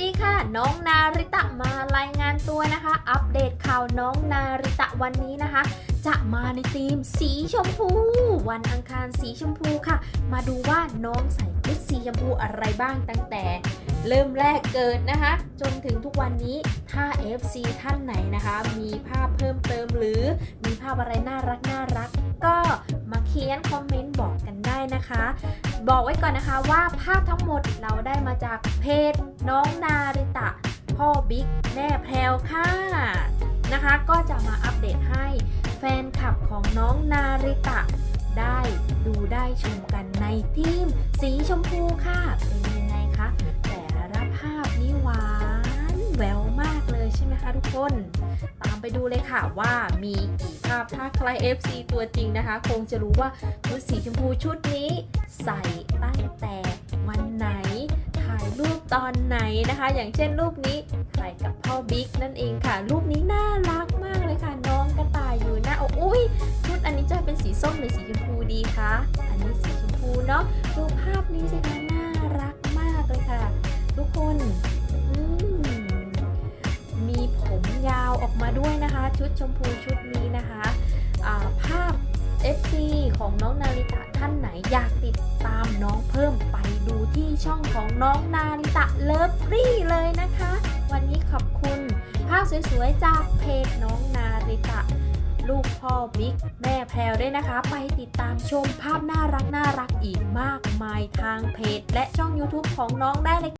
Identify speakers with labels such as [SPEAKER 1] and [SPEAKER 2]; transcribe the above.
[SPEAKER 1] ดีค่ะ น้องนาริตะมารายงานตัวนะคะ อัปเดตข่าวน้องนาริตะวันนี้นะคะ จะมาในธีมสีชมพู วันอังคารสีชมพูค่ะ มาดูว่าน้องใส่ชุดสีชมพูอะไรบ้างตั้งแต่ เริ่มแรกเกิดนะคะ จนถึงทุกวันนี้ถ้า FC ท่านไหนนะคะ มีภาพเพิ่มเติมหรือมีภาพอะไรน่ารักน่ารัก ก็มาเขียนคอมเม นต์บอกได้นะคะ บอกไว้ก่อนนะคะว่าภาพทั้งหมดเราได้มาจากเพจน้องนาริตะ พ่อบิ๊กแม่แพรวค่ะนะคะ ก็จะมาอัปเดตให้แฟนคลับของน้องนาริตะได้ดูได้ชมกันในทีมสีชมพูค่ะ คนตามไปดูเลยค่ะว่ามีกี่ภาพถ้าใคร FC ตัวจริงนะคะ คงจะรู้ว่าชุดสีชมพูชุดนี้ ใส่ตั้งแต่วันไหน ถ่ายรูปตอนไหนนะคะ อย่างเช่นรูปนี้ถ่ายกับพ่อบิ๊กนั่นเองค่ะ รูปนี้น่ารักมากเลยค่ะ น้องกระต่ายอยู่หน้าอุ้ยชุดอันนี้จะเป็นสีส้มหรือสีชมพูดีคะอันนี้สีชมพูเนาะดูภาพนี้ ออกมาด้วยนะคะ ชุดชมพูชุดนี้นะคะภาพ FC ของน้องนาริตะท่านไหนอยากติดตามน้องเพิ่มไปดูที่ช่องของน้องนาริตะเลิฟรี่เลยนะคะ วันนี้ขอบคุณภาพสวยๆจากเพจน้องนาริตะลูกพ่อบิ๊กแม่แพรวด้วยนะคะ ไปติดตามชมภาพน่ารักน่ารักอีกมากมายทางเพจ และช่อง YouTube ของน้องได้เลย